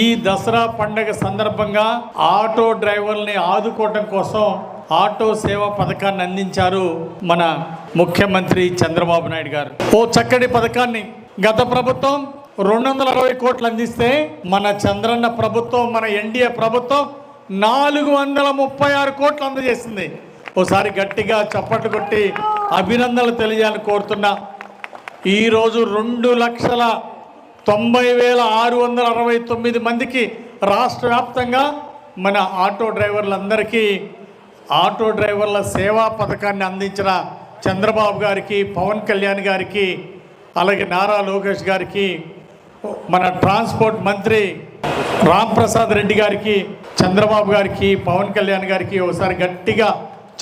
ఈ దసరా పండగ సందర్భంగా ఆటో డ్రైవర్ని ఆదుకోవటం కోసం ఆటో సేవా పథకాన్ని అందించారు మన ముఖ్యమంత్రి చంద్రబాబు నాయుడు గారు. ఓ చక్కటి పథకాన్ని గత ప్రభుత్వం రెండు వందల అరవై కోట్లు అందిస్తే మన చంద్రన్న ప్రభుత్వం మన ఎన్డీఏ ప్రభుత్వం నాలుగు వందల ముప్పై ఆరు కోట్లు అందజేసింది. ఓసారి గట్టిగా చప్పట్లు కొట్టి అభినందనలు తెలియాలని కోరుతున్నా. ఈరోజు రెండు లక్షల తొంభై వేల ఆరు వందల అరవై తొమ్మిది మందికి రాష్ట్ర వ్యాప్తంగా మన ఆటో డ్రైవర్లందరికీ ఆటో డ్రైవర్ల సేవా పథకాన్ని అందించిన చంద్రబాబు గారికి పవన్ కళ్యాణ్ గారికి అలాగే నారా లోకేష్ గారికి మన ట్రాన్స్పోర్ట్ మంత్రి రాంప్రసాద్ రెడ్డి గారికి చంద్రబాబు గారికి పవన్ కళ్యాణ్ గారికి ఒకసారి గట్టిగా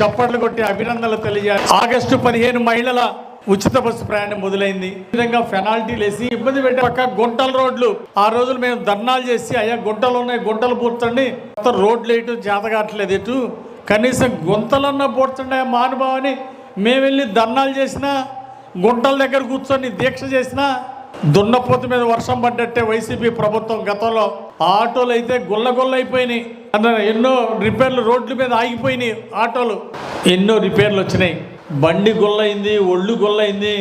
చప్పట్లు కొట్టి అభినందనలు తెలియజేయాలి. ఆగస్టు పదిహేను మహిళల ఉచిత బస్సు ప్రయాణం మొదలైంది. ఈ విధంగా పెనాల్టీలు వేసి ఇబ్బంది పెట్టే పక్క గుంటల రోడ్లు. ఆ రోజులు మేము ధర్నాలు చేసి అయ్యా గుంటలు ఉన్నాయి గుంటలు పూర్తండి మొత్తం రోడ్లు వేయటం జాతకట్లేదు ఎటు. కనీసం గుంతలన్నా పూర్తండి మానుభావని మేము వెళ్ళి ధర్నాలు చేసినా గుంటల దగ్గర కూర్చొని దీక్ష చేసినా దున్నపోతు మీద వర్షం పడ్డట్టే వైసీపీ ప్రభుత్వం గతంలో. ఆటోలు అయితే గుల్ల గుల్ల అయిపోయినాయి అన్న ఎన్నో రిపేర్లు రోడ్ల మీద ఆగిపోయినాయి ఆటోలు. ఎన్నో రిపేర్లు వచ్చినాయి. బండి గుల్లయింది ఒళ్ళు గుల్లయింది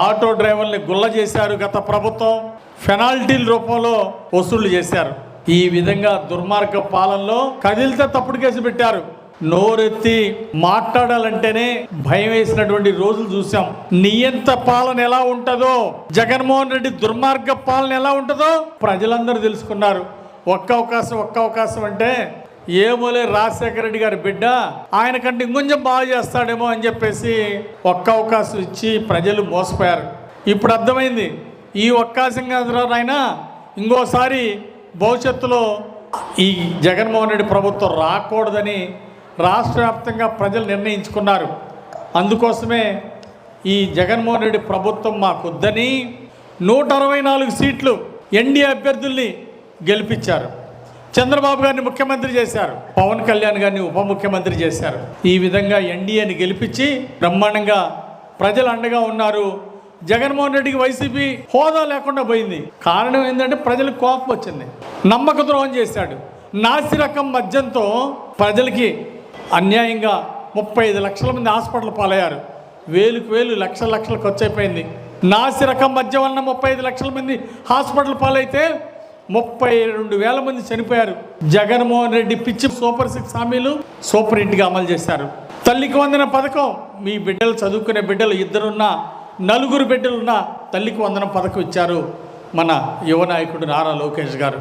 ఆటో డ్రైవర్ని గుల్ల చేశారు గత ప్రభుత్వం. పెనాల్టీల రూపంలో వసూళ్ళు చేశారు. ఈ విధంగా దుర్మార్గ పాలనలో కదిలితే తప్పుడు కేసు పెట్టారు. నోరెత్తి మాట్లాడాలంటేనే భయం వేసినటువంటి రోజులు చూసాం నియంత పాలన ఎలా ఉంటుందో జగన్మోహన్ రెడ్డి దుర్మార్గ పాలన ఎలా ఉంటుందో ప్రజలందరూ తెలుసుకున్నారు. ఒక్క అవకాశం ఒక్క అవకాశం అంటే ఏమోలే రాజశేఖర రెడ్డి గారి బిడ్డ ఆయన కంటే ఇంకొంచెం బాగా చేస్తాడేమో అని చెప్పేసి ఒక్క అవకాశం ఇచ్చి ప్రజలు మోసపోయారు. ఇప్పుడు అర్థమైంది ఈ ఒక్క కాదు ఆయన ఇంకోసారి భవిష్యత్తులో ఈ జగన్మోహన్ రెడ్డి ప్రభుత్వం రాకూడదని రాష్ట్ర వ్యాప్తంగా ప్రజలు నిర్ణయించుకున్నారు. అందుకోసమే ఈ జగన్మోహన్ రెడ్డి ప్రభుత్వం మాకొద్దని నూట అరవై నాలుగు సీట్లు ఎన్డీఏ అభ్యర్థుల్ని గెలిపించారు. చంద్రబాబు గారిని ముఖ్యమంత్రి చేశారు. పవన్ కళ్యాణ్ గారిని ఉప ముఖ్యమంత్రి చేశారు. ఈ విధంగా ఎన్డీఏని గెలిపించి బ్రహ్మాండంగా ప్రజలు అండగా ఉన్నారు. జగన్మోహన్ రెడ్డికి వైసీపీ హోదా లేకుండా పోయింది. కారణం ఏంటంటే ప్రజలకు కోపం వచ్చింది. నమ్మక ద్రోహం చేశాడు. నాసి రకం మద్యంతో ప్రజలకి అన్యాయంగా ముప్పై ఐదు లక్షల మంది హాస్పిటల్ పాలయ్యారు. వేలుకు వేలు లక్షల లక్షలు ఖర్చు అయిపోయింది. నాసి రకం మద్యం వలన ముప్పై ఐదు లక్షల మంది హాస్పిటల్ పాలైతే ముప్పై రెండు వేల మంది చనిపోయారు. జగన్మోహన్ రెడ్డి పిచ్చి సూపర్ సిక్స్ హామీలు సూపర్ హిట్గా అమలు చేశారు. తల్లికి వందన పథకం మీ బిడ్డలు చదువుకునే బిడ్డలు ఇద్దరున్నా నలుగురు బిడ్డలున్నా తల్లికి వందన పథకం ఇచ్చారు మన యువ నాయకుడు నారా లోకేష్ గారు.